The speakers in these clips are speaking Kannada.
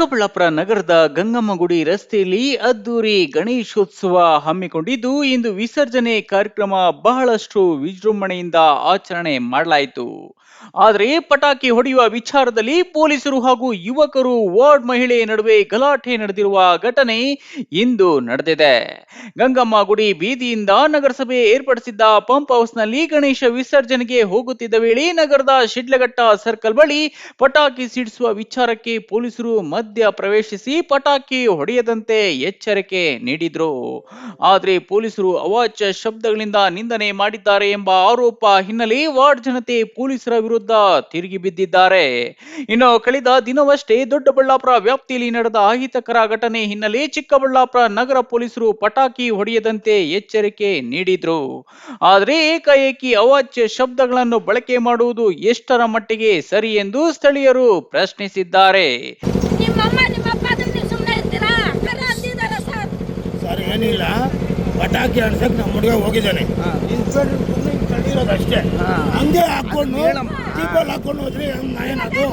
ಚಿಕ್ಕಬಳ್ಳಾಪುರ ನಗರದ ಗಂಗಮ್ಮಗುಡಿ ರಸ್ತೆಯಲ್ಲಿ ಅದ್ದೂರಿ ಗಣೇಶೋತ್ಸವ ಹಮ್ಮಿಕೊಂಡಿದ್ದು, ಇಂದು ವಿಸರ್ಜನೆ ಕಾರ್ಯಕ್ರಮ ಬಹಳಷ್ಟು ವಿಜೃಂಭಣೆಯಿಂದ ಆಚರಣೆ ಮಾಡಲಾಯಿತು. ಆದರೆ ಪಟಾಕಿ ಹೊಡೆಯುವ ವಿಚಾರದಲ್ಲಿ ಪೊಲೀಸರು ಹಾಗೂ ಯುವಕರು, ವಾರ್ಡ್ ಮಹಿಳೆ ನಡುವೆ ಗಲಾಟೆ ನಡೆದಿರುವ ಘಟನೆ ಇಂದು ನಡೆದಿದೆ. ಗಂಗಮ್ಮ ಗುಡಿ ಬೀದಿಯಿಂದ ನಗರಸಭೆ ಏರ್ಪಡಿಸಿದ್ದ ಪಂಪ್ ಹೌಸ್ನಲ್ಲಿ ಗಣೇಶ ವಿಸರ್ಜನೆಗೆ ಹೋಗುತ್ತಿದ್ದ ವೇಳೆ ನಗರದ ಶಿಡ್ಲಘಟ್ಟ ಸರ್ಕಲ್ ಬಳಿ ಪಟಾಕಿ ಸಿಡಿಸುವ ವಿಚಾರಕ್ಕೆ ಪೊಲೀಸರು ಮಧ್ಯ ಪ್ರವೇಶಿಸಿ ಪಟಾಕಿ ಹೊಡೆಯದಂತೆ ಎಚ್ಚರಿಕೆ ನೀಡಿದ್ರು. ಆದರೆ ಪೊಲೀಸರು ಅವಾಚ್ಯ ಶಬ್ದಗಳಿಂದ ನಿಂದನೆ ಮಾಡಿದ್ದಾರೆ ಎಂಬ ಆರೋಪ ಹಿನ್ನೆಲೆ ವಾರ್ಡ್ ಜನತೆ ಪೊಲೀಸರ ವಿರುದ್ಧ ತಿರುಗಿ ಬಿದ್ದಿದ್ದಾರೆ. ಇನ್ನು ಕಳೆದ ದಿನವಷ್ಟೇ ದೊಡ್ಡಬಳ್ಳಾಪುರ ವ್ಯಾಪ್ತಿಯಲ್ಲಿ ನಡೆದ ಅಹಿತಕರ ಘಟನೆ ಹಿನ್ನೆಲೆ ಚಿಕ್ಕಬಳ್ಳಾಪುರ ನಗರ ಪೊಲೀಸರು ಪಟಾಕಿ ಹೊಡೆಯದಂತೆ ಎಚ್ಚರಿಕೆ ನೀಡಿದ್ರು. ಆದರೆ ಏಕಾಏಕಿ ಅವಾಚ್ಯ ಶಬ್ದಗಳನ್ನು ಬಳಕೆ ಮಾಡುವುದು ಎಷ್ಟರ ಮಟ್ಟಿಗೆ ಸರಿ ಎಂದು ಸ್ಥಳೀಯರು ಪ್ರಶ್ನಿಸಿದ್ದಾರೆ. ನಿಮ್ಮಮ್ಮ ನಿಮ್ಮಪ್ಪ ಅದನ್ನ ಸುಮ್ಮನೆ ಇರ್ತೀರಾ ಕರೆ ಅಂದಿದ್ದಾರೆ ಸರ್ ಸರ್ ಏನಿಲ್ಲ ಪಟಾಕಿ ಅನ್ಸಕ್ ನಮ್ಮ ಹುಡುಗ ಹೋಗಿದ್ದಾನೆ ತಳ್ಳಿರೋದು ಅಷ್ಟೇ ಹಂಗೆ ಹಾಕೊಂಡು ಜೀಪಲ್ಲಿ ಹಾಕೊಂಡು ಹೋದ್ರೆ ನಾಯನದು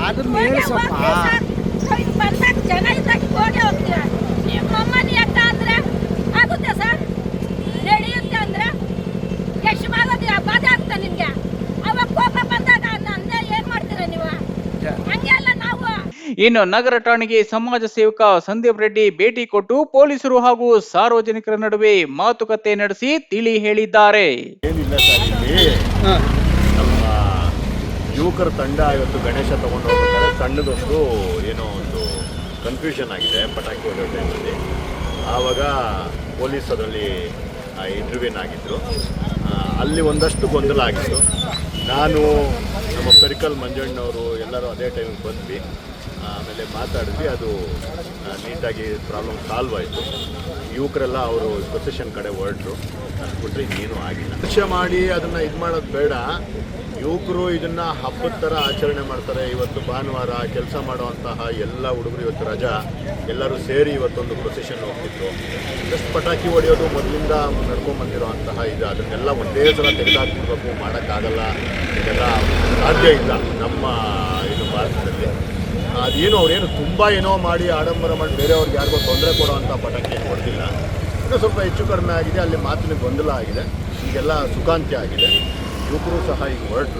ಹೋಗಿ ಹೇಳಿ ಸ್ವಲ್ಪ. ಹೋಗ್ತೀವಿ ಸರ್. ನಾವು ಹಿಂಗೆ ಬಂದಾಗ ಜನ ಇದ್ದಾಗ ಹೋಗಿ ಹೋಗ್ತೀರ ನಿಮ್ಮಮ್ಮ ನೀ ಅಕ್ಕ ಅಂದ್ರೆ ಆಗುತ್ತೆ ಸರ್ ನಡೆಯುತ್ತೆ ಅಂದ್ರೆ ಎಷ್ಟು ಆಗೋದು ಬಾಧೆ ಆಗ್ತಾ ನಿಮ್ಗೆ ಅವಾಗ ಕೋಪ ಬಂದಾಗ ಅಂದೆ ಏನ್ ಮಾಡ್ತೀರ ನೀವು ಹಂಗೆ ಅಲ್ಲ ನಾವು ಇನ್ನು ನಗರ ಠಾಣೆಗೆ ಸಮಾಜ ಸೇವಕ ಸಂದೀಪ್ ರೆಡ್ಡಿ ಭೇಟಿ ಕೊಟ್ಟು ಪೊಲೀಸರು ಹಾಗೂ ಸಾರ್ವಜನಿಕರ ನಡುವೆ ಮಾತುಕತೆ ನಡೆಸಿ ತಿಳಿ ಹೇಳಿದ್ದಾರೆ. ಏನಿಲ್ಲ ಸರ್ ಇಲ್ಲಿ ನಮ್ಮ ಯುವಕರ ತಂಡ ಇವತ್ತು ಗಣೇಶ ತಗೊಂಡು ಹೋಗ್ಬೇಕಾದ್ರೆ ಸಣ್ಣದೊಂದು ಏನೋ ಒಂದು ಕನ್ಫ್ಯೂಷನ್ ಆಗಿದೆ ಪಟಾಕಿ ಹೊಡೆಯೋ ಟೈಮಲ್ಲಿ. ಆವಾಗ ಪೊಲೀಸ್ ಅದರಲ್ಲಿ ಇಂಟರ್ವ್ಯೂನ್ ಆಗಿದ್ದರು ಅಲ್ಲಿ ಒಂದಷ್ಟು ಗೊಂದಲ ಆಗಿತ್ತು. ನಾನು ನಮ್ಮ ಪೆರಿಕಲ್ ಮಂಜಣ್ಣವರು ಎಲ್ಲರೂ ಅದೇ ಟೈಮಿಗೆ ಬಂದ್ವಿ. ಆಮೇಲೆ ಮಾತಾಡಿದ್ವಿ, ಅದು ನೀಟಾಗಿ ಪ್ರಾಬ್ಲಮ್ ಸಾಲ್ವ್ ಆಯಿತು. ಯುವಕರೆಲ್ಲ ಅವರು ಪ್ರೊಸೆಷನ್ ಕಡೆ ಹೊರಟರು. ಅದು ಬಿಟ್ಟರೆ ಇನ್ನೇನು ಆಗಿಲ್ಲ. ಪಕ್ಷ ಮಾಡಿ ಅದನ್ನು ಇದು ಮಾಡೋದು ಬೇಡ. ಯುವಕರು ಇದನ್ನು ಹಬ್ಬದ ಥರ ಆಚರಣೆ ಮಾಡ್ತಾರೆ. ಇವತ್ತು ಭಾನುವಾರ ಕೆಲಸ ಮಾಡುವಂತಹ ಎಲ್ಲ ಹುಡುಗರು ಇವತ್ತು ರಜಾ. ಎಲ್ಲರೂ ಸೇರಿ ಇವತ್ತೊಂದು ಪ್ರೊಸೆಷನ್ ಹೋಗ್ತಿತ್ತು ಜಸ್ಟ್ ಪಟಾಕಿ ಹೊಡೆಯೋದು ಮೊದಲಿಂದ ನಡ್ಕೊಂಬಂದಿರೋಂತಹ ಇದು. ಅದನ್ನೆಲ್ಲ ಒಂದೇ ಸಲ ತೆಗೆದಾಕ್ಬಿಡ್ಬೇಕು. ಮಾಡೋಕ್ಕಾಗಲ್ಲ. ಇದೆಲ್ಲ ಸಾಧ್ಯ ಇಲ್ಲ ನಮ್ಮ, ಇದು ಭಾರತದಲ್ಲಿ. ಅದೇನು ಅವ್ರೇನು ತುಂಬ ಏನೋ ಮಾಡಿ ಆಡಂಬರ ಮಾಡಿ ಬೇರೆಯವ್ರಿಗೆ ಯಾರಿಗೋ ತೊಂದರೆ ಕೊಡೋವಂಥ ಪಟಾಕಿ ಏನು ಕೊಡ್ತಿಲ್ಲ. ಇನ್ನೂ ಸ್ವಲ್ಪ ಹೆಚ್ಚು ಕಡಿಮೆ ಆಗಿದೆ, ಅಲ್ಲಿ ಮಾತಿನ ಗೊಂದಲ ಆಗಿದೆ, ಈಗೆಲ್ಲ ಸುಖಾಂತ್ಯ ಆಗಿದೆ. ಯುವಕರು ಸಹ ಈಗ ಹೊರಟರು.